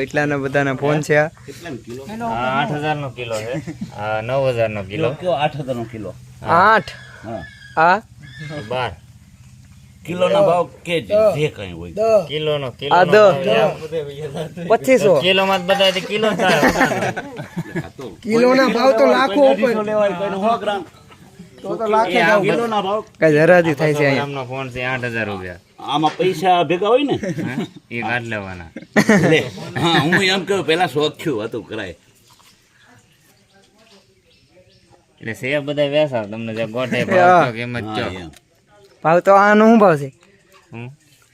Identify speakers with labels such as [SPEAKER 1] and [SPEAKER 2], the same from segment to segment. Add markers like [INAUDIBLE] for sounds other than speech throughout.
[SPEAKER 1] એટલાના બધાના ફોન છે આ.
[SPEAKER 2] આ આઠ હજાર નો કિલો છે. નવ હજાર નો [LAUGHS] કિલો
[SPEAKER 3] આઠ હજાર નો કિલો
[SPEAKER 1] આઠ? આ?
[SPEAKER 2] બાર.
[SPEAKER 3] કિલો ના ભાવ કેજી જે કઈ હોય.
[SPEAKER 2] કિલો કિલો
[SPEAKER 1] આ
[SPEAKER 2] નો
[SPEAKER 1] દસ.
[SPEAKER 2] ભાવ યાર.
[SPEAKER 1] પચીસો.
[SPEAKER 2] કિલો માં જ બધા કિલો થાય.
[SPEAKER 1] કિલોના ભાવ તો લાખો ઉપર.
[SPEAKER 3] લેવાય કોઈને સો ગ્રામ.
[SPEAKER 1] તો તો લાખે
[SPEAKER 2] એ આ
[SPEAKER 1] જાવ
[SPEAKER 3] કિલો ના ભાવ?
[SPEAKER 1] કઈ હરાજી થાય છે અહીંયા.
[SPEAKER 2] આમનો ફોન છે આઠ હજાર રૂપિયા.
[SPEAKER 3] આમાં પૈસા ભેગા હોય ને?
[SPEAKER 2] એ વાત લેવાના.
[SPEAKER 3] લે. હા હું એમ કહું પેલા શોખ થયું હતું કરાય.
[SPEAKER 2] એટલે સેબ બધા વેસા તમને જે
[SPEAKER 1] ગોટે. [LAUGHS]
[SPEAKER 2] ભાવ કહો. જ
[SPEAKER 1] ભાવ તો આનો શું ભાવ છે?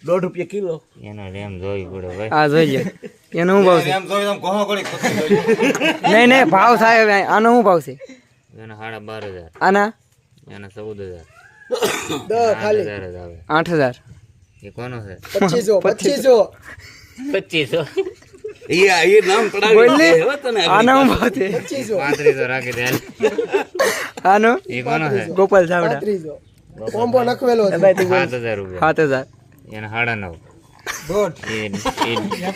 [SPEAKER 3] દોઢ રૂપિયા કિલો.
[SPEAKER 2] એનો રેમ જોઈ પડે ભાઈ.
[SPEAKER 1] આ જોઈ લો એનો શું ભાવ છે? નહીં નહીં ભાવ થાય આનો શું ભાવ છે?
[SPEAKER 2] એના સાડા બાર હજાર.
[SPEAKER 1] આના?
[SPEAKER 2] એના ચૌદ હજાર. [COUGHS] દસ હજાર
[SPEAKER 1] આઠ હજાર.
[SPEAKER 2] એ કોનો છે
[SPEAKER 1] પચીસો પચીસો
[SPEAKER 2] પચીસો
[SPEAKER 1] ગોપાલ ચાવડા
[SPEAKER 2] હજાર રૂપિયા
[SPEAKER 1] સાત હજાર
[SPEAKER 2] એના સાડા નવ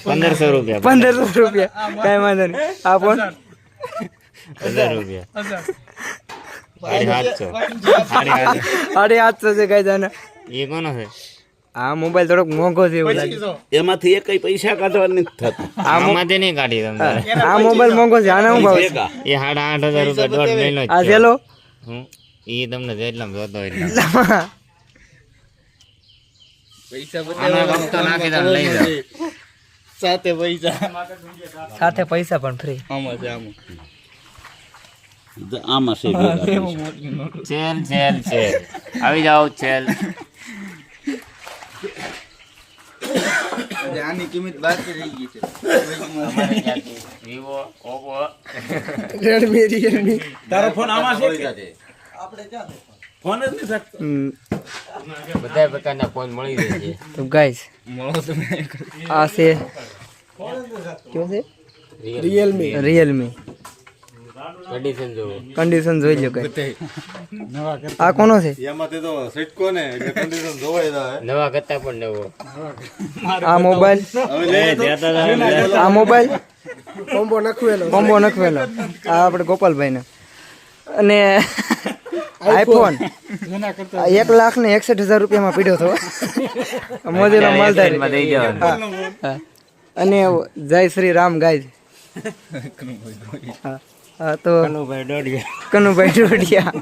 [SPEAKER 2] પંદરસો રૂપિયા
[SPEAKER 1] પંદરસો રૂપિયા કઈ વાંધો નહીં આ ફોન
[SPEAKER 2] હજાર રૂપિયા સાડી સાતસો સાડી સાતસો
[SPEAKER 1] છે કઈ જાને
[SPEAKER 2] એ કોનો છે
[SPEAKER 1] આ મોબાઈલ થોડોક મોંઘો છે એવું લાગે.
[SPEAKER 3] એમાંથી એક પૈસા કાઢવા નથી થતા.
[SPEAKER 2] આમાંથી નહીં કાઢી તમે
[SPEAKER 1] આ મોબાઈલ મોંઘો છે આના હું ભાવ છે?
[SPEAKER 2] એ સાડા આઠ હજાર રૂપિયા દોઢ મહિનો
[SPEAKER 1] આ. છેલ્લો?
[SPEAKER 2] હું? એ તમને જેટલા જોતો એટલા
[SPEAKER 1] સાથે પૈસા. પણ ફ્રી
[SPEAKER 3] આમાં છે આમાં. છે
[SPEAKER 2] ચેલ ચેલ ચેલ. આવી જાઓ ચેલ. અમારે ત્યાંથી વિવો ઓપ્પો
[SPEAKER 1] રેડમી રિયલમી
[SPEAKER 3] તારો ફોન આમાં છે કે? ફોન? જ નથી થતો.
[SPEAKER 2] બધા પ્રકારના ફોન મળી રહે છે.
[SPEAKER 1] તો ગાઈસ આ છે કયો છે?
[SPEAKER 2] રિયલમી
[SPEAKER 1] રિયલમી
[SPEAKER 2] કન્ડિશન જોવો.
[SPEAKER 1] કન્ડિશન જોઈ લો કઈ. આ કોનો છે?
[SPEAKER 4] એમાંથી તો સિટકો ને એટલે કન્ડિશન જોવાય દા
[SPEAKER 2] નવા કરતા પણ નવો.
[SPEAKER 1] આ મોબાઈલ?
[SPEAKER 2] ને.
[SPEAKER 1] આ મોબાઈલ? કોમ્બો નખવેલો. કોમ્બો નખવેલો. આ આપણે ગોપાલભાઈ અને આઈફોન. એક લાખ ને એકસઠ હજાર રૂપિયામાં પીડ્યો હતો. મોદેલો માલધારી. અને જય શ્રી રામ ગાય. [LAUGHS] હા. હા તો
[SPEAKER 2] કનુભાઈ ડોડિયા
[SPEAKER 1] કનુભાઈ ડોડિયા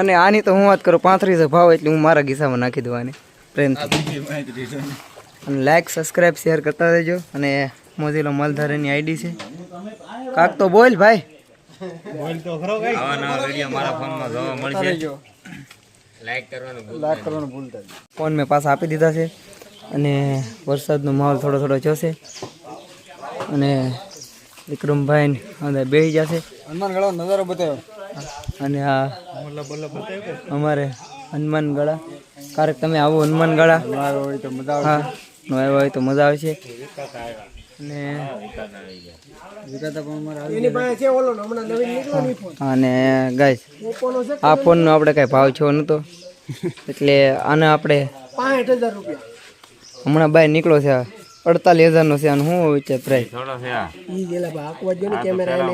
[SPEAKER 1] અને આની તો હું વાત કરું પાંત્રીસ ભાવ એટલે હું મારા ગીસામાં નાખી દેવાની પ્રેમથી અને લાઈક સબસ્ક્રાઇબ શેર કરતા રહેજો. અને મોજીલો માલધારીની આઈડી છે. કાક તો બોલ ભાઈ.
[SPEAKER 2] આવા નવા વીડિયો મારા ફોનમાં જોવા મળશે. લાઈક કરવાનું ભૂલતા
[SPEAKER 1] ફોન મેં પાછા આપી દીધા છે. અને વરસાદનો માહોલ થોડો થોડો જોશે. અને વિક્રમભાઈ અંદર બેસી જશે. નજારો બતાવ્યો અને આ અમારે હનુમાન ગળા ક્યારેક તમે આવો હનુમાન ગળા હા નો આવ્યો હોય તો મજા આવે છે અને ગાઈસ ગાય આ ફોનનો આપણે કાંઈ ભાવ છો નહોતો એટલે આને આપણે હમણાં બહાર નીકળો છે. આ અડતાલીસ હજારનો છે અને શું હોય છે પ્રાઇસ
[SPEAKER 2] થોડો છે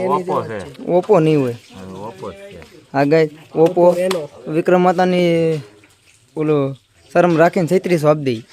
[SPEAKER 2] ઓપ્પો છે.
[SPEAKER 1] ઓપ્પો નહીં હોય.
[SPEAKER 2] હા ઓપ્પો છે
[SPEAKER 1] ગાય ઓપ્પો વિક્રમ માતાની ઓલો શરમ રાખીને છત્રીસો આપી દઈ. [LAUGHS]